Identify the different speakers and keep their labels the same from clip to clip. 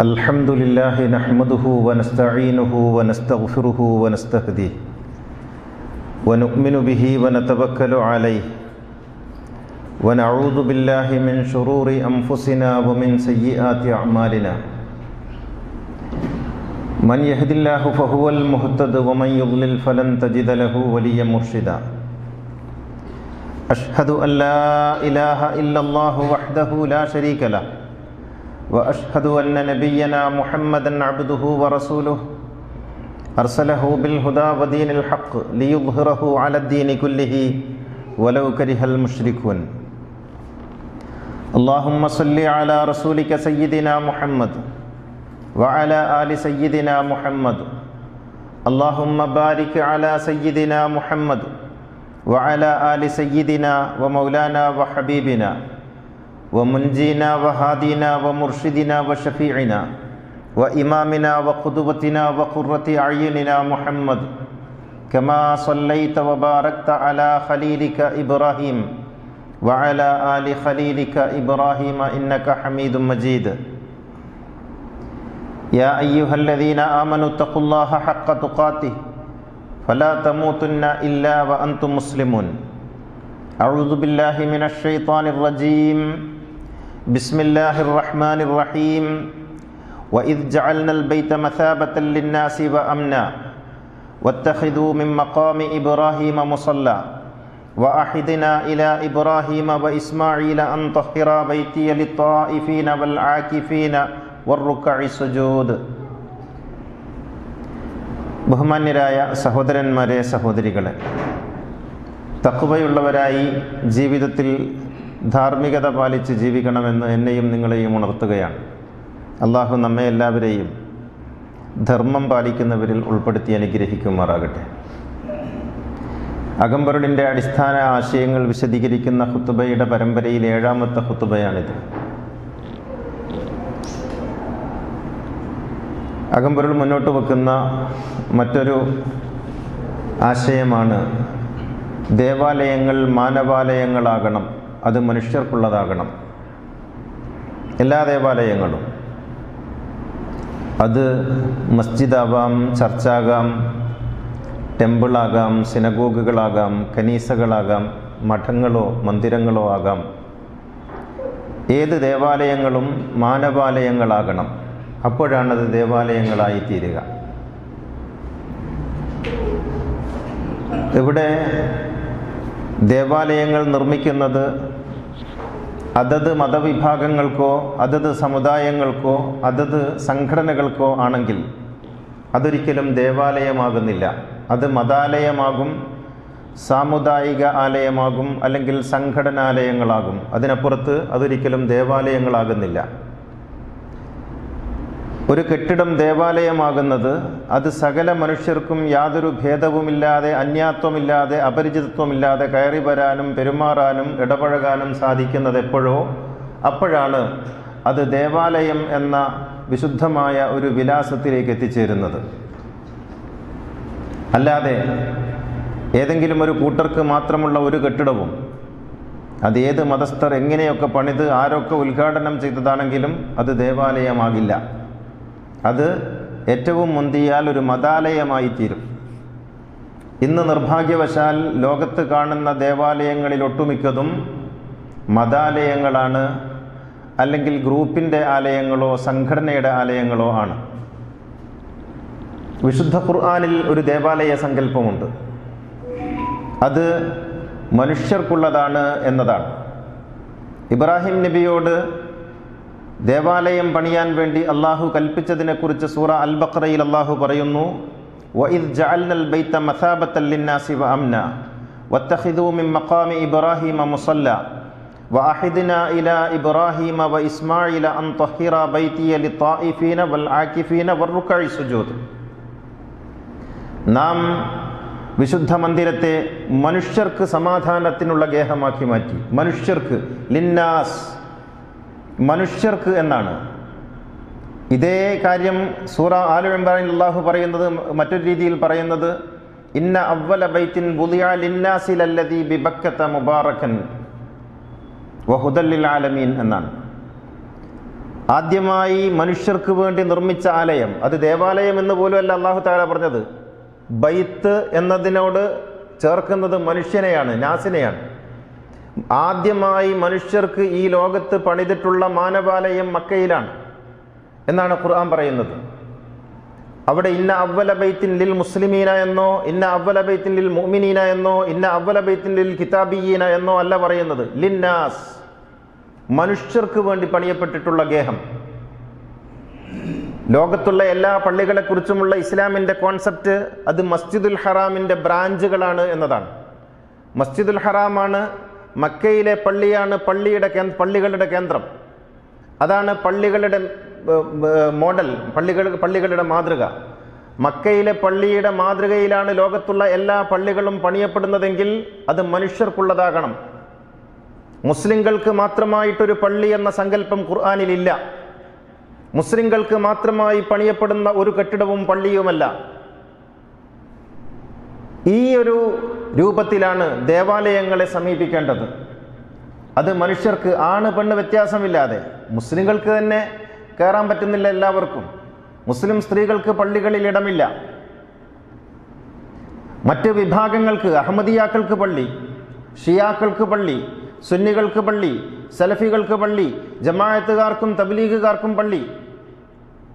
Speaker 1: الحمد لله نحمده ونستعينه ونستغفره ونستهديه ونؤمن به ونتوكل عليه ونعوذ بالله من شرور أنفسنا ومن سيئات أعمالنا من يهد الله فهو المهتد ومن يضلل فلن تجد له وليا مرشدا أشهد أن لا إله إلا الله وحده لا شريك له وأشهد أن نبينا محمدا عبده ورسوله. أرسله بالهدى ودين الحق ليظهره على الدين كله ولو كره المشركون. اللهم صل على رسولك سيدنا محمد وعلى آل سيدنا محمد. اللهم بارك على سيدنا محمد وعلى آل سيدنا ومولانا وحبيبنا. ومنجينا وهادينا ومرشدنا وشفيعنا وإمامنا وقدوتنا وقرة أعيننا محمد كما صليت وباركت على خليلك إبراهيم وعلى آل خليلك إبراهيم إنك حميد مجيد. يا أيها الذين آمنوا اتقوا الله حق تقاته فلا تموتن إلا وأنتم مسلمون. أعوذ بالله من الشيطان الرجيم. بسم الله الرحمن الرحيم وإذ جعلنا البيت مثابة للناس وأمنا واتخذوا من مقام إبراهيم مصلى وأحدنا إلى إبراهيم وإسماعيل أن طهر بيتي للطائفين والعاكفين والركع السجود ബഹുമാന്യരായ സഹോദരന്മാരെ സഹോദരികളെ തക്കുവയുള്ളവരായി ജീവിതത്തിൽ ധാർമ്മികത പാലിച്ച് ജീവിക്കണമെന്ന് എന്നെയും നിങ്ങളെയും ഉണർത്തുകയാണ്. അള്ളാഹു നമ്മെ എല്ലാവരെയും ധർമ്മം പാലിക്കുന്നവരിൽ ഉൾപ്പെടുത്തി അനുഗ്രഹിക്കുമാറാകട്ടെ. അകമ്പൊരുളിന്റെ അടിസ്ഥാന ആശയങ്ങൾ വിശദീകരിക്കുന്ന ഹുത്തുബയുടെ പരമ്പരയിൽ ഏഴാമത്തെ ഹുത്തുബയാണിത് അകമ്പൊരുൾ മുന്നോട്ട് വെക്കുന്ന മറ്റൊരു ആശയമാണ് ദേവാലയങ്ങൾ മാനവാലയങ്ങളാകണം. അത് മനുഷ്യർക്കുള്ളതാകണം. എല്ലാ ദേവാലയങ്ങളും. അത് മസ്ജിദാവാം ചർച്ചാകാം ടെമ്പിളാകാം സിനഗോഗുകളാകാം കനീസകളാകാം മഠങ്ങളോ മന്ദിരങ്ങളോ ആകാം. ഏത് ദേവാലയങ്ങളും മാനവാലയങ്ങളാകണം. അപ്പോഴാണത് ദേവാലയങ്ങളായി തീരുക ഇവിടെ ദേവാലയങ്ങൾ നിർമ്മിക്കുന്നത് അതത് മതവിഭാഗങ്ങൾക്കോ അതത് സമുദായങ്ങൾക്കോ അതത് സംഘടനകൾക്കോ ആണെങ്കിൽ അതൊരിക്കലും ദേവാലയമാകുന്നില്ല. അത് മതാലയമാകും സാമുദായിക ആലയമാകും അല്ലെങ്കിൽ സംഘടനാലയങ്ങളാകും. അതിനപ്പുറത്ത് അതൊരിക്കലും ദേവാലയങ്ങളാകുന്നില്ല. ഒരു കെട്ടിടം ദേവാലയമാകുന്നത് അത് സകല മനുഷ്യർക്കും യാതൊരു ഭേദവുമില്ലാതെ അന്യാത്വമില്ലാതെ അപരിചിതത്വമില്ലാതെ കയറി വരാനും പെരുമാറാനും ഇടപഴകാനും സാധിക്കുന്നത് എപ്പോഴോ അപ്പോഴാണ് അത് ദേവാലയം എന്ന വിശുദ്ധമായ ഒരു വിലാസത്തിലേക്ക് എത്തിച്ചേരുന്നത്. അല്ലാതെ ഏതെങ്കിലും ഒരു കൂട്ടർക്ക് മാത്രമുള്ള ഒരു കെട്ടിടവും അത് ഏത് മതസ്ഥർ എങ്ങനെയൊക്കെ പണിത് ആരൊക്കെ ഉദ്ഘാടനം ചെയ്തതാണെങ്കിലും അത് ദേവാലയമാകില്ല. അത് ഏറ്റവും മുന്തിയാൽ ഒരു മതാലയമായി തീരും ഇന്ന് നിർഭാഗ്യവശാൽ ലോകത്ത് കാണുന്ന ദേവാലയങ്ങളിൽ ഒട്ടുമിക്കതും മതാലയങ്ങളാണ് അല്ലെങ്കിൽ ഗ്രൂപ്പിന്റെ ആലയങ്ങളോ സംഘടനയുടെ ആലയങ്ങളോ ആണ്. വിശുദ്ധ ഖുർആാനിൽ ഒരു ദേവാലയ സങ്കല്പമുണ്ട്. അത് മനുഷ്യർക്കുള്ളതാണ് എന്നതാണ്. ഇബ്രാഹിം നബിയോട് ദേവാലയം പണിയാൻ വേണ്ടി അള്ളാഹു കൽപ്പിച്ചതിനെക്കുറിച്ച് സൂറ അൽ ബക്രയിൽ അള്ളാഹു പറയുന്നു വഇദ് ജഅൽനൽ ബൈത മസാബത്തൽ ലിന്നാസി വഅംന വത്തഖിദൂ മിൻ മഖാമി ഇബ്രാഹിമ മുസല്ല വഅഹിദ്ന ഇലാ ഇബ്രാഹിമ വഇസ്മാഈല അൻ തഹിറ ബൈതിയ ലിത്തായിഫീന വൽ ആകിഫീന വറുക്കഇ സുജൂദ്. നാം വിശുദ്ധ മന്ദിരത്തെ മനുഷ്യർക്ക് സമാധാനത്തിനുള്ള ഗേഹമാക്കി മാറ്റി. മനുഷ്യർക്ക് ലിന്നാസ് മനുഷ്യർക്ക് എന്നാണ്. ഇതേ കാര്യം സൂറ ആലു അള്ളാഹു പറയുന്നത് മറ്റൊരു രീതിയിൽ പറയുന്നത് ഇന്ന അവല ബൈത്തിൻ ലിന്നാസിലല്ലതി ബിബക്കത്ത മുബാറക്കൻ വഹുദല്ലിൽ ആലമീൻ എന്നാണ്. ആദ്യമായി മനുഷ്യർക്ക് വേണ്ടി നിർമ്മിച്ച ആലയം അത് ദേവാലയം എന്ന് പോലുമല്ല അള്ളാഹു താല പറഞ്ഞത്. ബൈത്ത് എന്നതിനോട് ചേർക്കുന്നത് മനുഷ്യനെയാണ് നാസിനെയാണ്. ആദ്യമായി മനുഷ്യർക്ക് ഈ ലോകത്ത് പണിതിട്ടുള്ള മാനവാലയം മക്കയിലാണ് എന്നാണ് ഖുർആൻ പറയുന്നത്. അവിടെ ഇന്ന അവല ബൈത്തിൻ ലിൽ മുസ്ലിമീന എന്നോ ഇന്ന അവല ബൈത്തിൻ ലിൽ മുഅ്മിനീന എന്നോ ഇന്ന അവല ബൈത്തിൻ ലിൽ കിതാബീന എന്നോ അല്ല പറയുന്നത്. ലിന്നാസ് മനുഷ്യർക്ക് വേണ്ടി പണിയപ്പെട്ടിട്ടുള്ള ഗേഹം. ലോകത്തുള്ള എല്ലാ പള്ളികളെക്കുറിച്ചുമുള്ള ഇസ്ലാമിന്റെ കോൺസെപ്റ്റ് അത് മസ്ജിദുൽ ഹറാമിന്റെ ബ്രാഞ്ചുകളാണ് എന്നതാണ്. മസ്ജിദുൽ ഹറാമാണ് മക്കയിലെ പള്ളിയാണ് പള്ളിയുടെ പള്ളികളുടെ കേന്ദ്രം. അതാണ് പള്ളികളുടെ മോഡൽ പള്ളികൾ പള്ളികളുടെ മാതൃക. മക്കയിലെ പള്ളിയുടെ മാതൃകയിലാണ് ലോകത്തുള്ള എല്ലാ പള്ളികളും പണിയപ്പെടുന്നതെങ്കിൽ അത് മനുഷ്യർക്കുള്ളതാകണം. മുസ്ലിങ്ങൾക്ക് മാത്രമായിട്ടൊരു പള്ളി എന്ന സങ്കല്പം ഖുർആാനിലില്ല. മുസ്ലിങ്ങൾക്ക് മാത്രമായി പണിയപ്പെടുന്ന ഒരു കെട്ടിടവും പള്ളിയുമല്ല. ഈ ഒരു രൂപത്തിലാണ് ദേവാലയങ്ങളെ സമീപിക്കേണ്ടത്. അത് മനുഷ്യർക്ക് ആണ് പെണ്ണ് വ്യത്യാസമില്ലാതെ. മുസ്ലിങ്ങൾക്ക് തന്നെ കയറാൻ പറ്റുന്നില്ല എല്ലാവർക്കും. മുസ്ലിം സ്ത്രീകൾക്ക് പള്ളികളിൽ ഇടമില്ല. മറ്റ് വിഭാഗങ്ങൾക്ക് അഹമ്മദിയാക്കൾക്ക് പള്ളി ഷിയാക്കൾക്ക് പള്ളി സുന്നികൾക്ക് പള്ളി സലഫികൾക്ക് പള്ളി ജമായത്തുകാർക്കും തബ്ലീഗുകാർക്കും പള്ളി.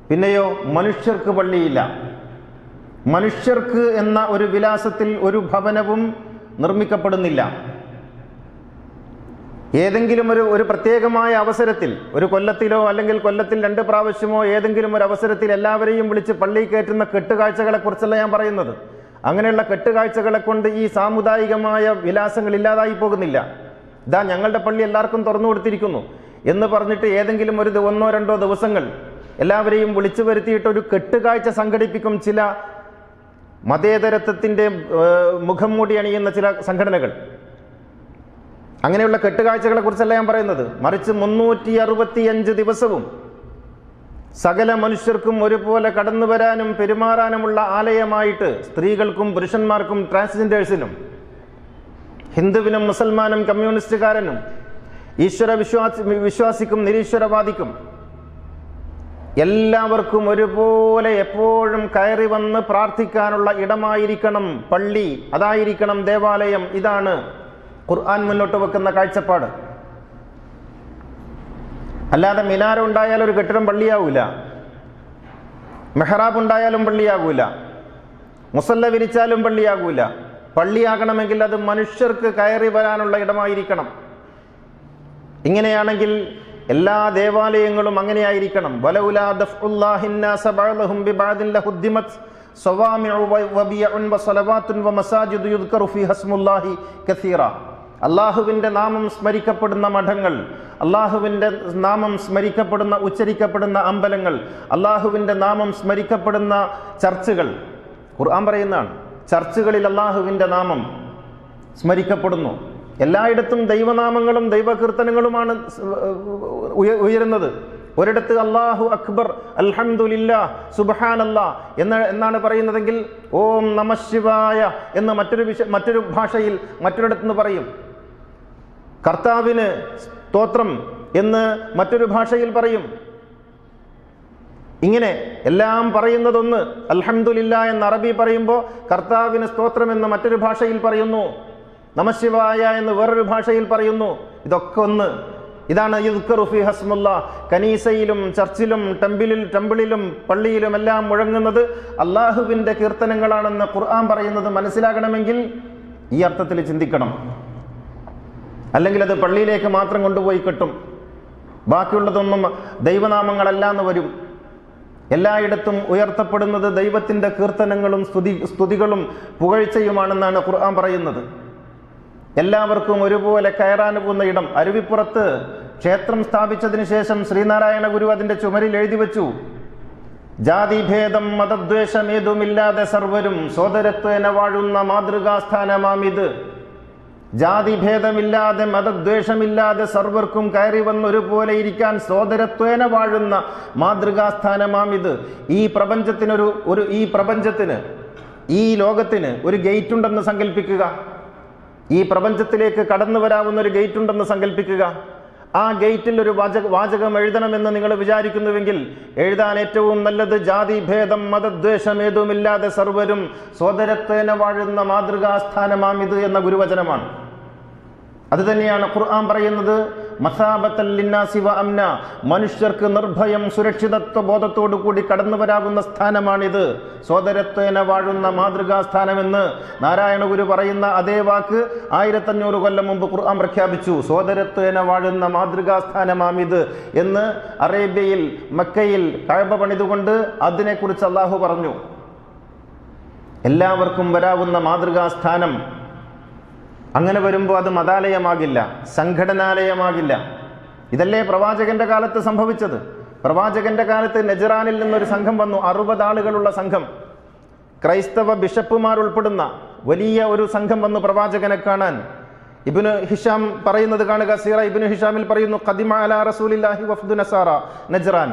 Speaker 1: പിന്നെയോ മനുഷ്യർക്ക് പള്ളിയില്ല. മനുഷ്യർക്ക് എന്ന ഒരു വിലാസത്തിൽ ഒരു ഭവനവും നിർമ്മിക്കപ്പെടുന്നില്ല. ഏതെങ്കിലും ഒരു ഒരു പ്രത്യേകമായ അവസരത്തിൽ ഒരു കൊല്ലത്തിലോ അല്ലെങ്കിൽ കൊല്ലത്തിൽ രണ്ട് പ്രാവശ്യമോ ഏതെങ്കിലും ഒരു അവസരത്തിൽ എല്ലാവരെയും വിളിച്ച് പള്ളി കയറ്റുന്ന കെട്ടുകാഴ്ചകളെ കുറിച്ചല്ല ഞാൻ പറയുന്നത്. അങ്ങനെയുള്ള കെട്ടുകാഴ്ചകളെ കൊണ്ട് ഈ സാമുദായികമായ വിലാസങ്ങൾ ഇല്ലാതായി പോകുന്നില്ല. ഇതാ ഞങ്ങളുടെ പള്ളി എല്ലാവർക്കും തുറന്നു കൊടുത്തിരിക്കുന്നു. എന്ന് പറഞ്ഞിട്ട് ഏതെങ്കിലും ഒരു ഒന്നോ രണ്ടോ ദിവസങ്ങൾ എല്ലാവരെയും വിളിച്ചു വരുത്തിയിട്ട് ഒരു കെട്ടുകാഴ്ച സംഘടിപ്പിക്കും ചില മതേതരത്വത്തിന്റെ മുഖം മൂടി അണിയുന്ന ചില സംഘടനകൾ. അങ്ങനെയുള്ള കെട്ടുകാഴ്ചകളെ കുറിച്ചല്ല ഞാൻ പറയുന്നത്. മറിച്ച് മുന്നൂറ്റി അറുപത്തിയഞ്ച് ദിവസവും സകല മനുഷ്യർക്കും ഒരുപോലെ കടന്നു വരാനും പെരുമാറാനുമുള്ള ആലയമായിട്ട് സ്ത്രീകൾക്കും പുരുഷന്മാർക്കും ട്രാൻസ്ജെൻഡേഴ്സിനും ഹിന്ദുവിനും മുസൽമാനും കമ്മ്യൂണിസ്റ്റുകാരനും ഈശ്വര വിശ്വാസി വിശ്വാസിക്കും നിരീശ്വരവാദിക്കും എല്ലാവർക്കും ഒരുപോലെ എപ്പോഴും കയറി വന്ന് പ്രാർത്ഥിക്കാനുള്ള ഇടമായിരിക്കണം പള്ളി അതായിരിക്കണം ദേവാലയം. ഇതാണ് ഖുർആൻ മുന്നോട്ട് വെക്കുന്ന കാഴ്ചപ്പാട്. അല്ലാതെ മിനാരം ഉണ്ടായാൽ ഒരു കെട്ടിടം പള്ളിയാവൂല. മെഹ്റാബ് ഉണ്ടായാലും പള്ളിയാകൂല മുസല്ല വിരിച്ചാലും പള്ളിയാകൂല പള്ളിയാകണമെങ്കിൽ അത് മനുഷ്യർക്ക് കയറി വരാനുള്ള ഇടമായിരിക്കണം. ഇങ്ങനെയാണെങ്കിൽ എല്ലാ ദേവാലയങ്ങളും അങ്ങനെയായിരിക്കണം. അള്ളാഹുവിന്റെ നാമം സ്മരിക്കപ്പെടുന്ന മഠങ്ങൾ അള്ളാഹുവിന്റെ നാമം സ്മരിക്കപ്പെടുന്ന ഉച്ചരിക്കപ്പെടുന്ന അമ്പലങ്ങൾ അള്ളാഹുവിന്റെ നാമം സ്മരിക്കപ്പെടുന്ന ചർച്ചുകൾ. ഖുർആൻ പറയുന്നതാണ് ചർച്ചുകളിൽ അള്ളാഹുവിന്റെ നാമം സ്മരിക്കപ്പെടുന്നു. എല്ലായിടത്തും ദൈവനാമങ്ങളും ദൈവകീർത്തനങ്ങളുമാണ് ഉയരുന്നത്. ഒരിടത്ത് അള്ളാഹു അക്ബർ അൽഹംദുലില്ലാ സുബ്ഹാനല്ലാ എന്ന് എന്നാണ് പറയുന്നതെങ്കിൽ ഓം നമശിവായ എന്ന് മറ്റൊരു വിഷ മറ്റൊരു ഭാഷയിൽ മറ്റൊരിടത്തുനിന്ന് പറയും. കർത്താവിന് സ്തോത്രം എന്ന് മറ്റൊരു ഭാഷയിൽ പറയും. ഇങ്ങനെ എല്ലാം പറയുന്നതൊന്ന് അൽഹമുല്ല എന്ന് അറബി പറയുമ്പോൾ കർത്താവിന് സ്തോത്രം എന്ന് മറ്റൊരു ഭാഷയിൽ പറയുന്നു. നമശിവായ എന്ന് വേറൊരു ഭാഷയിൽ പറയുന്നു. ഇതൊക്കെ ഒന്ന്. ഇതാണ് യുദ്ധി ഹസ്മുല്ല. കനീസയിലും ചർച്ചിലും ടെമ്പിളിൽ ടെമ്പിളിലും പള്ളിയിലും എല്ലാം മുഴങ്ങുന്നത് അള്ളാഹുവിന്റെ കീർത്തനങ്ങളാണെന്ന് ഖുർആൻ പറയുന്നത് മനസ്സിലാകണമെങ്കിൽ ഈ അർത്ഥത്തിൽ ചിന്തിക്കണം. അല്ലെങ്കിൽ അത് പള്ളിയിലേക്ക് മാത്രം കൊണ്ടുപോയി കിട്ടും. ബാക്കിയുള്ളതൊന്നും ദൈവനാമങ്ങളല്ല എന്ന് വരും. എല്ലായിടത്തും ഉയർത്തപ്പെടുന്നത് ദൈവത്തിന്റെ കീർത്തനങ്ങളും സ്തുതി സ്തുതികളും പുകഴ്ചയുമാണെന്നാണ് ഖുർആൻ പറയുന്നത്. എല്ലാവർക്കും ഒരുപോലെ കയറാൻ പോകുന്ന ഇടം. അരുവിപ്പുറത്ത് ക്ഷേത്രം സ്ഥാപിച്ചതിന് ശേഷം ശ്രീനാരായണ ഗുരു അതിന്റെ ചുമരിൽ എഴുതി വെച്ചു. ജാതിഭേദം മതദ്വേഷമേതുമില്ലാതെ സർവരും സോദരത്വേന വാഴുന്ന മാതൃകാസ്ഥാനമാമിത് ജാതിഭേദമില്ലാതെ മതദ്വേഷമില്ലാതെ സർവർക്കും കയറി വന്നൊരുപോലെ ഇരിക്കാൻ സോദരത്വേന വാഴുന്ന മാതൃകാസ്ഥാനമാമിത് ഈ പ്രപഞ്ചത്തിനൊരു ഒരു ഈ പ്രപഞ്ചത്തിന് ഈ ലോകത്തിന് ഒരു ഗേറ്റ് ഉണ്ടെന്ന് സങ്കല്പിക്കുക ഈ പ്രപഞ്ചത്തിലേക്ക് കടന്നു വരാവുന്ന ഒരു ഗേറ്റ് ഉണ്ടെന്ന് സങ്കല്പിക്കുക ആ ഗേറ്റിൽ ഒരു വാചക വാചകം എഴുതണമെന്ന് നിങ്ങൾ വിചാരിക്കുന്നുവെങ്കിൽ എഴുതാൻ ഏറ്റവും നല്ലത് ജാതി ഭേദം മതദ്വേഷം ഏതുമില്ലാതെ സർവരും സ്വതരത്തേന വാഴുന്ന മാതൃകാസ്ഥാനമാം ഇത് എന്ന ഗുരുവചനമാണ്. അത് തന്നെയാണ് ഖുർആൻ പറയുന്നത് അംന. മനുഷ്യർക്ക് നിർഭയം സുരക്ഷിതത്വ ബോധത്തോടു കൂടി കടന്നു വരാകുന്ന സ്ഥാനമാണിത്. സോദരത്വേന വാഴുന്ന മാതൃകാ സ്ഥാനമെന്ന് നാരായണ ഗുരു പറയുന്ന അതേ വാക്ക് ആയിരത്തഞ്ഞൂറ് കൊല്ലം മുമ്പ് ഖുർആൻ പ്രഖ്യാപിച്ചു. സോദരത്വേന വാഴുന്ന മാതൃകാ സ്ഥാനമാമിത് എന്ന് അറേബ്യയിൽ മക്കയിൽ കഴബ പണിതുകൊണ്ട് അതിനെക്കുറിച്ച് അള്ളാഹു പറഞ്ഞു. എല്ലാവർക്കും വരാവുന്ന മാതൃകാ സ്ഥാനം അങ്ങനെ വരുമ്പോൾ അത് മതാലയമാകില്ല സംഘടനാലയമാകില്ല. ഇതല്ലേ പ്രവാചകന്റെ കാലത്ത് സംഭവിച്ചത്? പ്രവാചകന്റെ കാലത്ത് നെജറാനിൽ നിന്നൊരു സംഘം വന്നു അറുപത് ആളുകളുള്ള സംഘം. ക്രൈസ്തവ ബിഷപ്പുമാർ ഉൾപ്പെടുന്ന വലിയ ഒരു സംഘം വന്നു പ്രവാചകനെ കാണാൻ. ഇബിന് ഹിഷാം പറയുന്നത് കാണുക സീറ ഇബിന് ഹിഷാമിൽ പറയുന്നു ഖദിമ അല റസൂലില്ലാഹി നജ്റാൻ.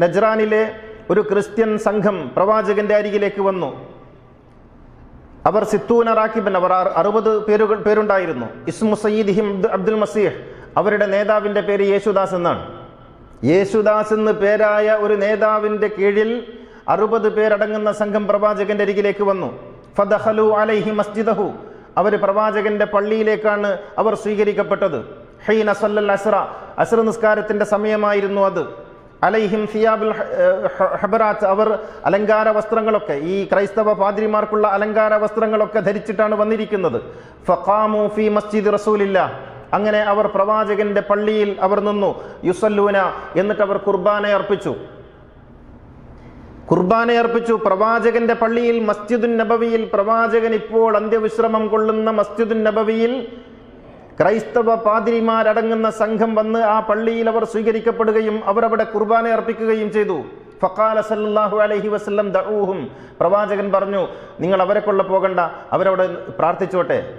Speaker 1: നജ്റാനിലെ ഒരു ക്രിസ്ത്യൻ സംഘം പ്രവാചകന്റെ അരികിലേക്ക് വന്നു. അവർ സിത്തൂന റാക്കിബൻ അവർ അറു- അറുപത് പേരുകൾ പേരുണ്ടായിരുന്നു. ഇസ്മു സയ്യിദ് ഹിംദ് അബ്ദുൽ മസീഹ് അവരുടെ നേതാവിന്റെ പേര് യേശുദാസ് എന്നാണ്. യേശുദാസ് എന്ന് പേരായ ഒരു നേതാവിന്റെ കീഴിൽ അറുപത് പേരടങ്ങുന്ന സംഘം പ്രവാചകന്റെ അരികിലേക്ക് വന്നു. ഫദഹലു അലൈഹി മസ്ജിദഹു. അവർ പ്രവാചകന്റെ പള്ളിയിലേക്കാണ് അവർ സ്വീകരിക്കപ്പെട്ടത്. ഹെയ്ൻ അസല്ല അസ്ര അസ്ര നിസ്കാരത്തിന്റെ സമയമായിരുന്നു അത്. അലൈഹിം സിയാബുൽ ഹബറാത്ത് അവർ അലങ്കാര വസ്ത്രങ്ങളൊക്കെ ഈ ക്രൈസ്തവ പാതിരിമാർക്കുള്ള അലങ്കാര വസ്ത്രങ്ങളൊക്കെ ധരിച്ചിട്ടാണ് വന്നിരിക്കുന്നത്. ഫഖാമു ഫി മസ്ജിദ് റസൂലില്ല. അങ്ങനെ അവർ പ്രവാചകന്റെ പള്ളിയിൽ അവർ നിന്നു. യുസല്ലൂന എന്നിട്ട് അവർ കുർബാന അർപ്പിച്ചു. കുർബാന അർപ്പിച്ചു. പ്രവാചകന്റെ പള്ളിയിൽ മസ്ജിദുൻ നബവിയിൽ പ്രവാചകൻ ഇപ്പോൾ അന്ത്യവിശ്രമം കൊള്ളുന്ന മസ്ജിദുൻ നബവിയിൽ ക്രൈസ്തവ പാതിരിമാരടങ്ങുന്ന സംഘം വന്ന് ആ പള്ളിയിൽ അവർ സ്വീകരിക്കപ്പെടുകയും അവർ അവിടെ കുർബാന അർപ്പിക്കുകയും ചെയ്തു. ഫക്കാല സല്ലല്ലാഹു അലൈഹി വസല്ലം ദഊഹും. പ്രവാചകൻ പറഞ്ഞു നിങ്ങൾ അവരെ കൊള്ള പോകണ്ട അവരവിടെ പ്രാർത്ഥിച്ചോട്ടെ.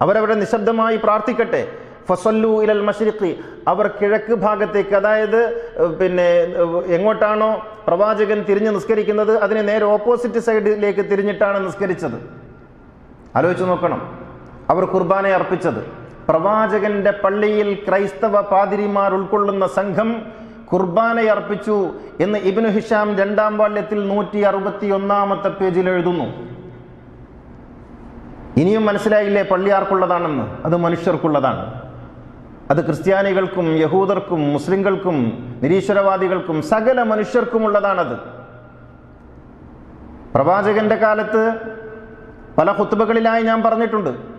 Speaker 1: അവരവിടെ നിശബ്ദമായി പ്രാർത്ഥിക്കട്ടെ. ഫസല്ലു ഇലൽ മഷരിഖി. അവർ കിഴക്ക് ഭാഗത്തേക്ക് അതായത് പിന്നെ എങ്ങോട്ടാണോ പ്രവാചകൻ തിരിഞ്ഞ് നിസ്കരിക്കുന്നത് അതിന് നേരെ ഓപ്പോസിറ്റ് സൈഡിലേക്ക് തിരിഞ്ഞിട്ടാണ് നിസ്കരിച്ചത്. ആലോചിച്ച് നോക്കണം. അവർ കുർബാന അർപ്പിച്ചത്. പ്രവാചകന്റെ പള്ളിയിൽ ക്രൈസ്തവ പാതിരിമാർ ഉൾക്കൊള്ളുന്ന സംഘം കുർബാന അർപ്പിച്ചു എന്ന് ഇബിനു ഹിഷാം രണ്ടാം വാല്യത്തിൽ നൂറ്റി അറുപത്തി ഒന്നാമത്തെ പേജിൽ എഴുതുന്നു. ഇനിയും മനസ്സിലായില്ലേ പള്ളി ആർക്കുള്ളതാണെന്ന്? അത് മനുഷ്യർക്കുള്ളതാണ്. അത് ക്രിസ്ത്യാനികൾക്കും യഹൂദർക്കും മുസ്ലിങ്ങൾക്കും നിരീശ്വരവാദികൾക്കും സകല മനുഷ്യർക്കുമുള്ളതാണത്. പ്രവാചകന്റെ കാലത്ത് പല കുത്തുബകളിലായി ഞാൻ പറഞ്ഞിട്ടുണ്ട്.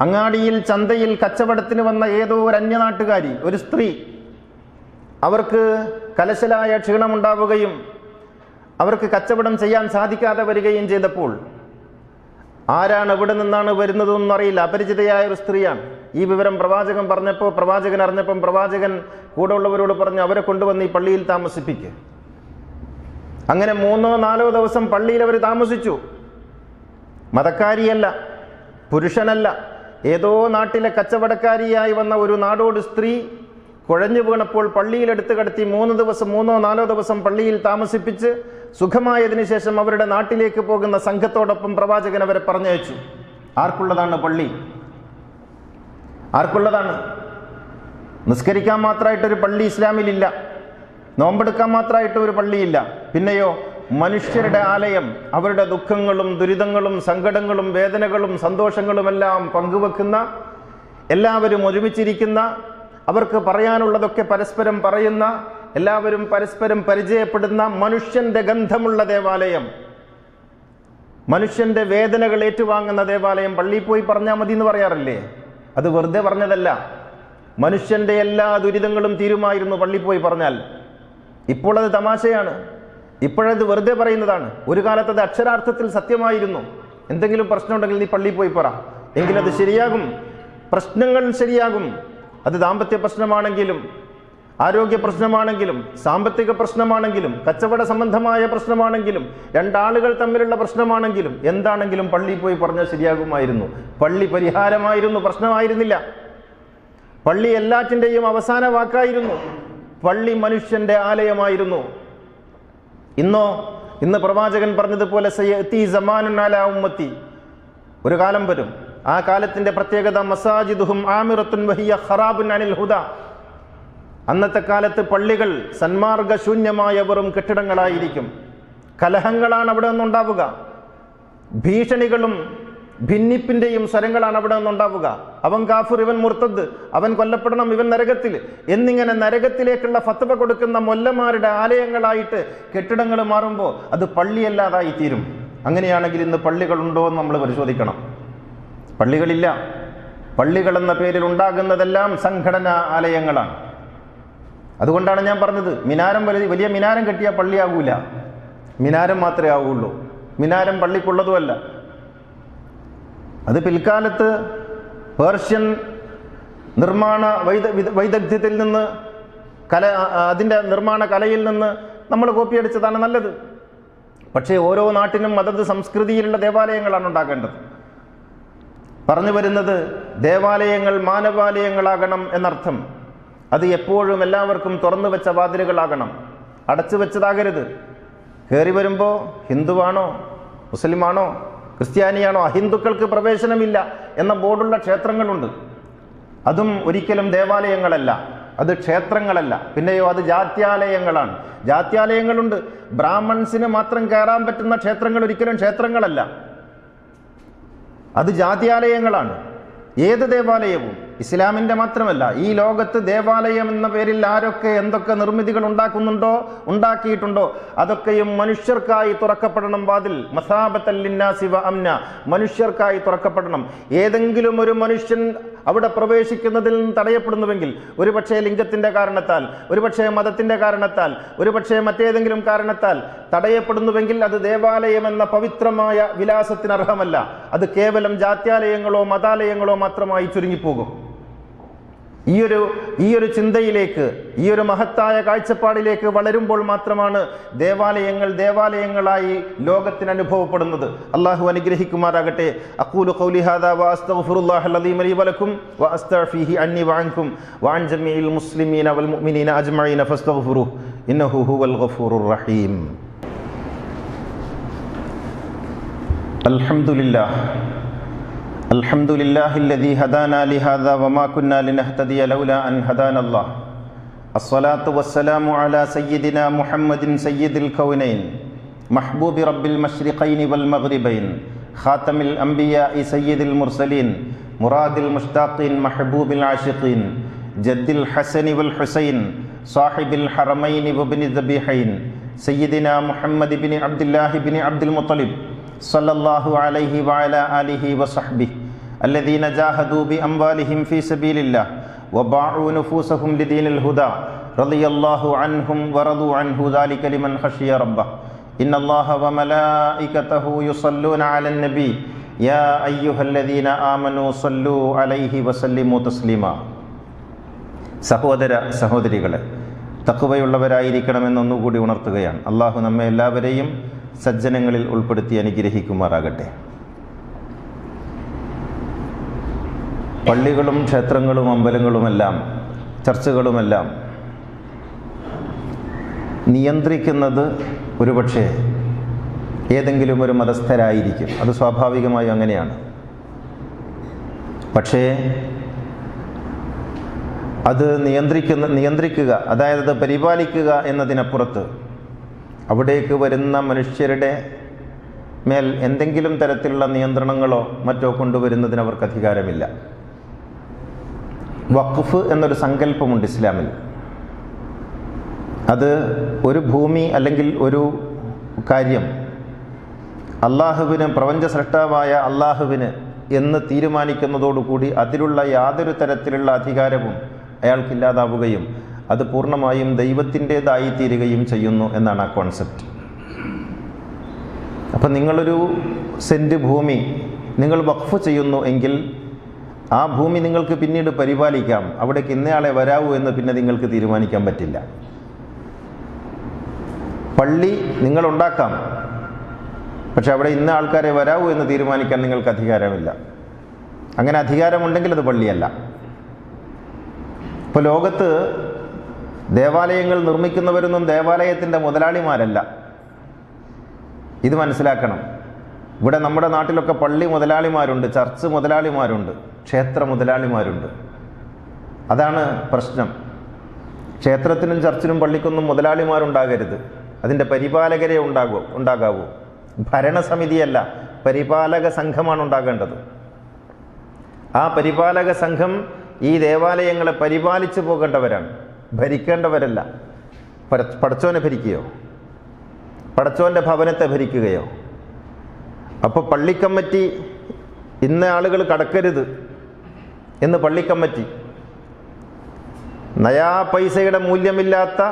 Speaker 1: അങ്ങാടിയിൽ ചന്തയിൽ കച്ചവടത്തിന് വന്ന ഏതോ ഒരു അന്യനാട്ടുകാരി ഒരു സ്ത്രീ അവർക്ക് കലശലായ ക്ഷീണമുണ്ടാവുകയും അവർക്ക് കച്ചവടം ചെയ്യാൻ സാധിക്കാതെ വരികയും ചെയ്തപ്പോൾ ആരാണ് എവിടെ നിന്നാണ് വരുന്നതെന്നും അറിയില്ല. അപരിചിതയായ ഒരു സ്ത്രീയാണ്. ഈ വിവരം പ്രവാചകൻ പറഞ്ഞപ്പോൾ പ്രവാചകൻ അറിഞ്ഞപ്പം പ്രവാചകൻ കൂടെ ഉള്ളവരോട് പറഞ്ഞു അവരെ കൊണ്ടുവന്ന് ഈ പള്ളിയിൽ താമസിപ്പിക്കുക അങ്ങനെ മൂന്നോ നാലോ ദിവസം പള്ളിയിൽ അവർ താമസിച്ചു. മതക്കാരിയല്ല പുരുഷനല്ല ഏതോ നാട്ടിലെ കച്ചവടക്കാരിയായി വന്ന ഒരു നാടോട് സ്ത്രീ കുഴഞ്ഞു വീണപ്പോൾ പള്ളിയിലെടുത്ത് കടത്തി മൂന്ന് ദിവസം മൂന്നോ നാലോ ദിവസം പള്ളിയിൽ താമസിപ്പിച്ച് സുഖമായതിനു ശേഷം അവരുടെ നാട്ടിലേക്ക് പോകുന്ന സംഘത്തോടൊപ്പം പ്രവാചകൻ അവരെ പറഞ്ഞയച്ചു. ആർക്കുള്ളതാണ് പള്ളി? ആർക്കുള്ളതാണ്? നിസ്കരിക്കാൻ മാത്രമായിട്ടൊരു പള്ളി ഇസ്ലാമിലില്ല. നോമ്പെടുക്കാൻ മാത്രമായിട്ട് ഒരു പള്ളിയില്ല. പിന്നെയോ മനുഷ്യരുടെ ആലയം അവരുടെ ദുഃഖങ്ങളും ദുരിതങ്ങളും സങ്കടങ്ങളും വേദനകളും സന്തോഷങ്ങളുമെല്ലാം പങ്കുവെക്കുന്ന എല്ലാവരും ഒരുമിച്ചിരിക്കുന്ന അവർക്ക് പറയാനുള്ളതൊക്കെ പരസ്പരം പറയുന്ന എല്ലാവരും പരസ്പരം പരിചയപ്പെടുന്ന മനുഷ്യന്റെ ഗന്ധമുള്ള ദേവാലയം. മനുഷ്യന്റെ വേദനകൾ ഏറ്റുവാങ്ങുന്ന ദേവാലയം പള്ളിയിൽ പോയി പറഞ്ഞാൽ മതി എന്ന് പറയാറില്ലേ? അത് വെറുതെ പറഞ്ഞതല്ല. മനുഷ്യന്റെ എല്ലാ ദുരിതങ്ങളും തീരുമായിരുന്നു പള്ളിയിൽ പോയി പറഞ്ഞാൽ. ഇപ്പോൾ അത് തമാശയാണ്. ഇപ്പോഴത് വെറുതെ പറയുന്നതാണ്. ഒരു കാലത്ത് അത് അക്ഷരാർത്ഥത്തിൽ സത്യമായിരുന്നു. എന്തെങ്കിലും പ്രശ്നമുണ്ടെങ്കിൽ നീ പള്ളിയിൽ പോയി പറ. എങ്കിലത് ശരിയാകും. പ്രശ്നങ്ങൾ ശരിയാകും. അത് ദാമ്പത്യ പ്രശ്നമാണെങ്കിലും ആരോഗ്യ പ്രശ്നമാണെങ്കിലും സാമ്പത്തിക പ്രശ്നമാണെങ്കിലും കച്ചവട സംബന്ധമായ പ്രശ്നമാണെങ്കിലും രണ്ടാളുകൾ തമ്മിലുള്ള പ്രശ്നമാണെങ്കിലും എന്താണെങ്കിലും പള്ളിയിൽ പോയി പറഞ്ഞാൽ ശരിയാകുമായിരുന്നു. പള്ളി പരിഹാരമായിരുന്നു പ്രശ്നമായിരുന്നില്ല. പള്ളി എല്ലാറ്റിന്റെയും അവസാന വാക്കായിരുന്നു. പള്ളി മനുഷ്യന്റെ ആലയമായിരുന്നു. ഇന്നോ ഇന്ന് പ്രവാചകൻ പറഞ്ഞതുപോലെ ഉമ്മത്തി. ഒരു കാലം വരും. ആ കാലത്തിന്റെ പ്രത്യേകത മസാജിദുഹും ആമിറത്തുൻ വഹിയ അനിൽ ഹുദ. അന്നത്തെ കാലത്ത് പള്ളികൾ സന്മാർഗശൂന്യമായ വെറും കെട്ടിടങ്ങളായിരിക്കും. കലഹങ്ങളാണ് അവിടെ നിന്നുണ്ടാവുക. ഭീഷണികളും ഭിന്നിപ്പിന്റെയും സ്വരങ്ങളാണ് അവിടെ നിന്നുണ്ടാവുക. അവൻ കാഫിർ ഇവൻ മുർത്തദ് അവൻ കൊല്ലപ്പെടണം ഇവൻ നരകത്തിൽ. എന്നിങ്ങനെ നരകത്തിലേക്കുള്ള ഫത്തുവ കൊടുക്കുന്ന മൊല്ലമാരുടെ ആലയങ്ങളായിട്ട് കെട്ടിടങ്ങൾ മാറുമ്പോൾ അത് പള്ളിയല്ലാതായി തീരും. അങ്ങനെയാണെങ്കിൽ ഇന്ന് പള്ളികളുണ്ടോ എന്ന് നമ്മൾ പരിശോധിക്കണം. പള്ളികളില്ല. പള്ളികൾ എന്ന പേരിൽ ഉണ്ടാകുന്നതെല്ലാം സംഘടനാ ആലയങ്ങളാണ്. അതുകൊണ്ടാണ് ഞാൻ പറഞ്ഞത് മിനാരം വലിയ വലിയ മിനാരം കെട്ടിയാൽ പള്ളിയാകൂല മിനാരം മാത്രമേ ആവുകയുള്ളൂ മിനാരം പള്ളിക്കുള്ളതുമല്ല. അത് പിൽക്കാലത്ത് പേർഷ്യൻ നിർമ്മാണ വൈദ വൈദഗ്ധ്യത്തിൽ നിന്ന് കല അതിന്റെ നിർമ്മാണ കലയിൽ നിന്ന് നമ്മൾ കോപ്പിയടിച്ചതാണ് നല്ലത്. പക്ഷേ ഓരോ നാട്ടിനും അതത് സംസ്കൃതിയിലുള്ള ദേവാലയങ്ങളാണ് ഉണ്ടാക്കേണ്ടത്. പറഞ്ഞു വരുന്നത് ദേവാലയങ്ങൾ മാനവാലയങ്ങളാകണം എന്നർത്ഥം. അത് എപ്പോഴും എല്ലാവർക്കും തുറന്നു വെച്ച വാതിലുകളാകണം. അടച്ചു വെച്ചതാകരുത്. കയറി വരുമ്പോൾ ഹിന്ദുവാണോ മുസ്ലിമാണോ ക്രിസ്ത്യാനിയാണോ? അഹിന്ദുക്കൾക്ക് പ്രവേശനമില്ല എന്ന ബോർഡുള്ള ക്ഷേത്രങ്ങളുണ്ട്. അതും ഒരിക്കലും ദേവാലയങ്ങളല്ല. അത് ക്ഷേത്രങ്ങളല്ല. പിന്നെയോ അത് ജാത്യാലയങ്ങളാണ്. ജാത്യാലയങ്ങളുണ്ട്. ബ്രാഹ്മൺസിന് മാത്രം കയറാൻ പറ്റുന്ന ക്ഷേത്രങ്ങൾ ഒരിക്കലും ക്ഷേത്രങ്ങളല്ല. അത് ജാത്യാലയങ്ങളാണ്. ഏത് ദേവാലയവും ഇസ്ലാമിന്റെ മാത്രമല്ല ഈ ലോകത്ത് ദേവാലയം എന്ന പേരിൽ ആരൊക്കെ എന്തൊക്കെ നിർമ്മിതികൾ ഉണ്ടാക്കുന്നുണ്ടോ ഉണ്ടാക്കിയിട്ടുണ്ടോ അതൊക്കെയും മനുഷ്യർക്കായി തുറക്കപ്പെടണം വാതിൽ. മസാബത്തല്ലിന്നാസിവ അംന. മനുഷ്യർക്കായി തുറക്കപ്പെടണം. ഏതെങ്കിലും ഒരു മനുഷ്യൻ അവിടെ പ്രവേശിക്കുന്നതിൽ നിന്ന് തടയപ്പെടുന്നുവെങ്കിൽ ഒരുപക്ഷേ ലിംഗത്തിന്റെ കാരണത്താൽ ഒരുപക്ഷേ മതത്തിന്റെ കാരണത്താൽ ഒരുപക്ഷേ മറ്റേതെങ്കിലും കാരണത്താൽ തടയപ്പെടുന്നുവെങ്കിൽ അത് ദേവാലയം എന്ന പവിത്രമായ വിലാസത്തിനർഹമല്ല. അത് കേവലം ജാത്യാലയങ്ങളോ മതാലയങ്ങളോ മാത്രമായി ചുരുങ്ങിപ്പോകും. ഈയൊരു ഈയൊരു ചിന്തയിലേക്ക് ഈ ഒരു മഹത്തായ കാഴ്ചപ്പാടിലേക്ക് വളരുമ്പോൾ മാത്രമാണ് ദേവാലയങ്ങൾ ദേവാലയങ്ങളായി ലോകത്തിന് അനുഭവപ്പെടുന്നത്. അള്ളാഹു അനുഗ്രഹിക്കുമാറാകട്ടെ. അക്കൂലു ഖൗലി ഹാദാ വ അസ്തഗ്ഫിറുല്ലാഹൽ അലീം ലി വലക്കും വ അസ്തഗ്ഫീഹി അന്നി മുസ്ലിമീന വൽ മുഅ്മിനീന ഇന്നഹു ഹുവൽ ഗഫൂറുർ റഹീം. അൽഹംദുലില്ലാഹ്. الحمد لله الذي هدانا لهذا وما كنا لنهتدي لولا أن هدانا الله الصلاة والسلام على سيدنا محمد سيد الكونين محبوب رب المشرقين والمغربين خاتم الأنبياء سيد المرسلين مراد المشتاقين محبوب العاشقين جد الحسن والحسين صاحب الحرمين وابن الذبيحين سيدنا محمد بن عبد الله بن عبد المطلب صلى الله عليه وعلى آله وصحبه الذين جاهدوا بأموالهم في سبيل الله وباعوا نفوسهم لدين الهدى رضي الله عنهم ورضوا عنه ذلك لمن خشي ربه إن الله وملائكته يصلون على النبي يا أيها الذين آمنوا صلوا عليه وسلموا تسليما സഹോദര സഹോദരികളെ തക്കുവയുള്ളവരായിരിക്കണമെന്നൊന്നുകൂടി ഉണർത്തുകയാണ് അള്ളാഹു നമ്മെ എല്ലാവരെയും സജ്ജനങ്ങളിൽ ഉൾപ്പെടുത്തി അനുഗ്രഹിക്കുമാറാകട്ടെ പള്ളികളും ക്ഷേത്രങ്ങളും അമ്പലങ്ങളുമെല്ലാം ചർച്ചകളുമെല്ലാം നിയന്ത്രിക്കുന്നത് ഒരുപക്ഷെ ഏതെങ്കിലും ഒരു മതസ്ഥരായിരിക്കും. അത് സ്വാഭാവികമായും അങ്ങനെയാണ്. പക്ഷേ അത് നിയന്ത്രിക്കുന്ന നിയന്ത്രിക്കുക അതായത് അത് പരിപാലിക്കുക എന്നതിനപ്പുറത്ത് അവിടേക്ക് വരുന്ന മനുഷ്യരുടെ മേൽ എന്തെങ്കിലും തരത്തിലുള്ള നിയന്ത്രണങ്ങളോ മറ്റോ കൊണ്ടുവരുന്നതിന് അവർക്ക് അധികാരമില്ല. വഖഫ് എന്നൊരു സങ്കല്പമുണ്ട് ഇസ്ലാമിൽ. അത് ഒരു ഭൂമി അല്ലെങ്കിൽ ഒരു കാര്യം അള്ളാഹുവിന് പ്രപഞ്ച സൃഷ്ടാവായ അള്ളാഹുവിന് എന്ന് തീരുമാനിക്കുന്നതോടുകൂടി അതിലുള്ള യാതൊരു തരത്തിലുള്ള അധികാരവും അയാൾക്കില്ലാതാവുകയും അത് പൂർണമായും ദൈവത്തിന്റെതായി തീരുകയും ചെയ്യുന്നു എന്നാണ് ആ കോൺസെപ്റ്റ്. അപ്പം നിങ്ങളൊരു സെന്റ് ഭൂമി നിങ്ങൾ വഖഫ് ചെയ്യുന്നു എങ്കിൽ ആ ഭൂമി നിങ്ങൾക്ക് പിന്നീട് പരിപാലിക്കാം. അവിടേക്ക് ഇന്നയാളെ വരാവൂ എന്ന് പിന്നെ നിങ്ങൾക്ക് തീരുമാനിക്കാൻ പറ്റില്ല. പള്ളി നിങ്ങൾ ഉണ്ടാക്കാം പക്ഷെ അവിടെ ഇന്ന ആൾക്കാരെ വരാവൂ എന്ന് തീരുമാനിക്കാൻ നിങ്ങൾക്ക് അധികാരമില്ല. അങ്ങനെ അധികാരമുണ്ടെങ്കിൽ അത് പള്ളിയല്ല. ഇപ്പോൾ ലോകത്ത് ദേവാലയങ്ങൾ നിർമ്മിക്കുന്നവരൊന്നും ദേവാലയത്തിന്റെ മുതലാളിമാരല്ല. ഇത് മനസ്സിലാക്കണം. ഇവിടെ നമ്മുടെ നാട്ടിലൊക്കെ പള്ളി മുതലാളിമാരുണ്ട് ചർച്ച് മുതലാളിമാരുണ്ട്. ക്ഷേത്ര മുതലാളിമാരുണ്ട്. അതാണ് പ്രശ്നം. ക്ഷേത്രത്തിനും ചർച്ചിനും പള്ളിക്കൊന്നും മുതലാളിമാരുണ്ടാകരുത്. അതിന്റെ പരിപാലകരെ ഉണ്ടാകൂ ഉണ്ടാകാവൂ. ഭരണസമിതിയല്ല പരിപാലക സംഘമാണ് ഉണ്ടാകേണ്ടത്. ആ പരിപാലക സംഘം ഈ ദേവാലയങ്ങളെ പരിപാലിച്ചു പോകേണ്ടവരാണ്. ഭരിക്കേണ്ടവരല്ല. പടച്ചോനെ ഭരിക്കുകയോ? പടച്ചോന്റെ ഭവനത്തെ ഭരിക്കുകയോ? അപ്പോൾ പള്ളിക്കമ്മറ്റി ഇന്ന ആളുകൾ കടക്കരുത്. എന്ന് പള്ളിക്കമ്മറ്റി. നയാ പൈസയുടെ മൂല്യമില്ലാത്ത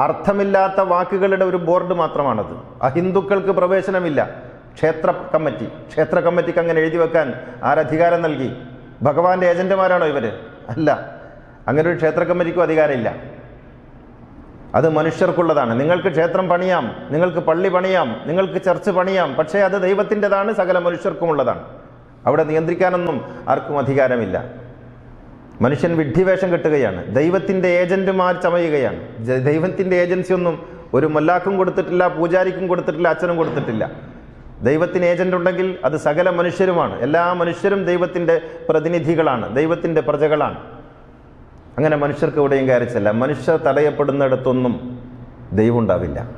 Speaker 1: അർത്ഥമില്ലാത്ത വാക്കുകളുടെ ഒരു ബോർഡ് മാത്രമാണത്. അഹിന്ദുക്കൾക്ക് പ്രവേശനമില്ല. ക്ഷേത്ര കമ്മിറ്റി. ക്ഷേത്ര കമ്മിറ്റിക്ക് അങ്ങനെ എഴുതി വെക്കാൻ ആരധികാരം നൽകി. ഭഗവാന്റെ ഏജന്റുമാരാണോ ഇവർ അല്ല. അങ്ങനെ ഒരു ക്ഷേത്ര കമ്മിറ്റിക്കും അധികാരമില്ല. അത് മനുഷ്യർക്കുള്ളതാണ്. നിങ്ങൾക്ക് ക്ഷേത്രം പണിയാം. നിങ്ങൾക്ക് പള്ളി പണിയാം. നിങ്ങൾക്ക് ചർച്ച് പണിയാം. പക്ഷേ അത് ദൈവത്തിന്റെതാണ്. സകല മനുഷ്യർക്കുമുള്ളതാണ്. അവിടെ നിയന്ത്രിക്കാനൊന്നും ആർക്കും അധികാരമില്ല. മനുഷ്യൻ വിഡ്ഢിവേഷം കെട്ടുകയാണ്. ദൈവത്തിന്റെ ഏജന്റുമാർ ചമയുകയാണ്. ദൈവത്തിന്റെ ഏജൻസി ഒന്നും ഒരു മൊല്ലാക്കും കൊടുത്തിട്ടില്ല പൂജാരിക്കും കൊടുത്തിട്ടില്ല അച്ഛനും കൊടുത്തിട്ടില്ല. ദൈവത്തിന് ഏജന്റ് ഉണ്ടെങ്കിൽ അത് സകല മനുഷ്യരുമാണ്. എല്ലാ മനുഷ്യരും ദൈവത്തിന്റെ പ്രതിനിധികളാണ് ദൈവത്തിന്റെ പ്രജകളാണ്. അങ്ങനെ മനുഷ്യർക്ക് എവിടെയും കയറിച്ചല്ല മനുഷ്യർ തടയപ്പെടുന്നിടത്തൊന്നും ദൈവം ഉണ്ടാവില്ല.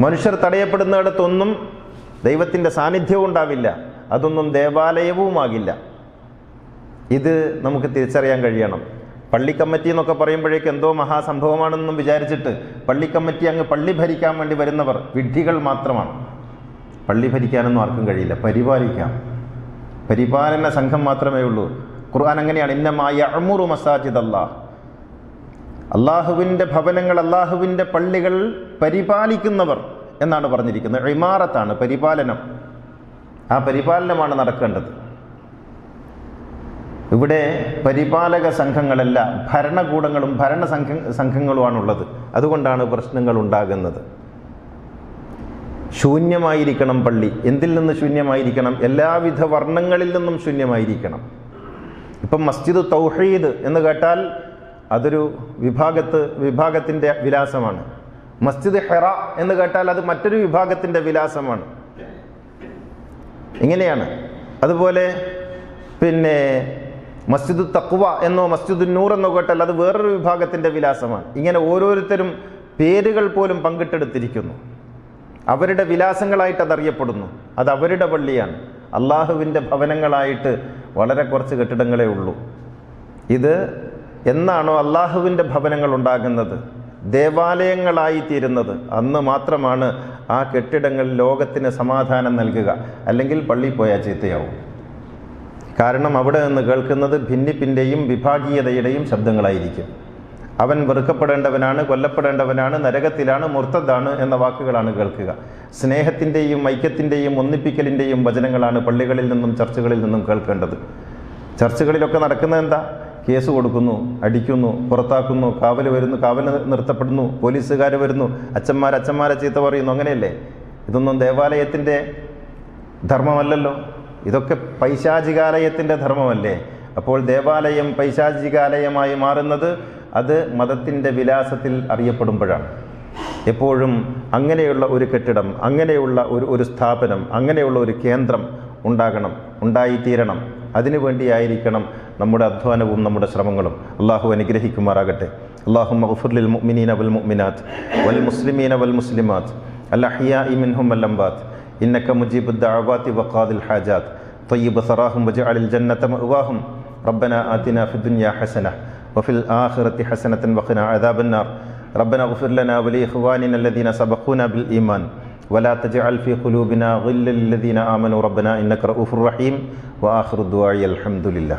Speaker 1: മനുഷ്യർ തടയപ്പെടുന്നിടത്തൊന്നും ദൈവത്തിന്റെ സാന്നിധ്യവും ഉണ്ടാവില്ല. അതൊന്നും ദേവാലയവുമാകില്ല. ഇത് നമുക്ക് തിരിച്ചറിയാൻ കഴിയണം. പള്ളി കമ്മിറ്റി എന്നൊക്കെ പറയുമ്പോഴേക്ക് എന്തോ മഹാസംഭവമാണെന്നും വിചാരിച്ചിട്ട് പള്ളി കമ്മിറ്റി അങ്ങ് പള്ളി ഭരിക്കാൻ വേണ്ടി വരുന്നവർ വിഡ്ഢികൾ മാത്രമാണ്. പള്ളി ഭരിക്കാനൊന്നും ആർക്കും കഴിയില്ല. പരിപാലിക്കാം. പരിപാലന സംഘം മാത്രമേ ഉള്ളൂ. ഖുർആൻ അങ്ങനെയാണ്. ഇന്നമായ അമുറു മസാജിദ് അല്ലാഹ് അള്ളാഹുവിന്റെ ഭവനങ്ങൾ അള്ളാഹുവിന്റെ പള്ളികൾ പരിപാലിക്കുന്നവർ എന്നാണ് പറഞ്ഞിരിക്കുന്നത്. ഇമാറത്താണ് പരിപാലനം. ആ പരിപാലനമാണ് നടക്കേണ്ടത്. ഇവിടെ പരിപാലക സംഘങ്ങളല്ല ഭരണകൂടങ്ങളും ഭരണ സംഘ സംഘങ്ങളുമാണുള്ളത്. അതുകൊണ്ടാണ് പ്രശ്നങ്ങൾ ഉണ്ടാകുന്നത് ശൂന്യമായിരിക്കണം പള്ളി. എന്തിൽ നിന്ന് ശൂന്യമായിരിക്കണം? എല്ലാവിധ വർണങ്ങളിൽ നിന്നും ശൂന്യമായിരിക്കണം. ഇപ്പം മസ്ജിദ് തൗഹീദ് എന്ന് കേട്ടാൽ അതൊരു വിഭാഗത്ത് വിഭാഗത്തിന്റെ വിലാസമാണ്. മസ്ജിദ് ഹെറ എന്ന് കേട്ടാൽ അത് മറ്റൊരു വിഭാഗത്തിന്റെ വിലാസമാണ്. ഇങ്ങനെയാണ്. അതുപോലെ പിന്നെ മസ്ജിദ് തക്വ എന്നോ മസ്ജിദ് നൂർ എന്നോ കേട്ടാൽ അത് വേറൊരു വിഭാഗത്തിന്റെ വിലാസമാണ്. ഇങ്ങനെ ഓരോരുത്തരും പേരുകൾ പോലും പങ്കിട്ടെടുത്തിരിക്കുന്നു. അവരുടെ വിലാസങ്ങളായിട്ട് അതറിയപ്പെടുന്നു. അത് അവരുടെ പള്ളിയാണ്. അള്ളാഹുവിന്റെ ഭവനങ്ങളായിട്ട് വളരെ കുറച്ച് കെട്ടിടങ്ങളേ ഉള്ളൂ. ഇത് എന്നാണോ അള്ളാഹുവിന്റെ ഭവനങ്ങൾ ഉണ്ടാകുന്നത്? ദേവാലയങ്ങളായി തീരുന്നത്. അന്ന് മാത്രമാണ് ആ കെട്ടിടങ്ങൾ ലോകത്തിന് സമാധാനം നൽകുക. അല്ലെങ്കിൽ പള്ളി പോയാൽ ചീത്തയാവും. കാരണം അവിടെ നിന്ന് കേൾക്കുന്നത് ഭിന്നിപ്പിന്റെയും വിഭാഗീയതയുടെയും ശബ്ദങ്ങളായിരിക്കും. അവൻ വെറുക്കപ്പെടേണ്ടവനാണ് കൊല്ലപ്പെടേണ്ടവനാണ് നരകത്തിലാണ് മുർത്തതാണ് എന്ന വാക്കുകളാണ് കേൾക്കുക. സ്നേഹത്തിന്റെയും ഐക്യത്തിന്റെയും ഒന്നിപ്പിക്കലിന്റെയും വചനങ്ങളാണ് പള്ളികളിൽ നിന്നും ചർച്ചകളിൽ നിന്നും കേൾക്കേണ്ടത്. ചർച്ചകളിലൊക്കെ നടക്കുന്നത് എന്താ? കേസ് കൊടുക്കുന്നു അടിക്കുന്നു പുറത്താക്കുന്നു കാവൽ വരുന്നു കാവൽ നിർത്തപ്പെടുന്നു പോലീസുകാർ വരുന്നു അച്ഛന്മാർ അച്ഛന്മാരെ ചീത്ത പറയുന്നു അങ്ങനെയല്ലേ? ഇതൊന്നും ദേവാലയത്തിന്റെ ധർമ്മമല്ലല്ലോ. ഇതൊക്കെ പൈശാചികാലയത്തിന്റെ ധർമ്മമല്ലേ? അപ്പോൾ ദേവാലയം പൈശാചികാലയമായി മാറുന്നത് അത് മതത്തിന്റെ വിലാസത്തിൽ അറിയപ്പെടുമ്പോഴാണ്. എപ്പോഴും അങ്ങനെയുള്ള ഒരു കെട്ടിടം അങ്ങനെയുള്ള ഒരു ഒരു സ്ഥാപനം അങ്ങനെയുള്ള ഒരു കേന്ദ്രം ഉണ്ടാകണം ഉണ്ടായിത്തീരണം. അതിനു വേണ്ടിയായിരിക്കണം നമ്മുടെ അധ്വാനവും നമ്മുടെ ശ്രമങ്ങളും അള്ളാഹു അനുഗ്രഹിക്കുമാറാകട്ടെ അള്ളാഹു മഗ്ഫുർലിൽ മുഅ്മിനീന വൽ മുഅ്മിനാത്ത് വൽ മുസ്ലിമീന വൽ മുസ്ലിമാത്ത് الأحياء منهم والأموات إنك مجيب الدعوات وقاضي الحاجات طيب ثراهم واجعل الجنة مأواهم ربنا آتنا في الدنيا حسنة وفي الآخرة حسنة وقنا عذاب النار ربنا اغفر لنا ولإخواننا الذين سبقونا بالإيمان ولا تجعل في قلوبنا غلا للذين آمنوا. ربنا إنك رؤوف رحيم. وآخر الدعاء الحمد لله.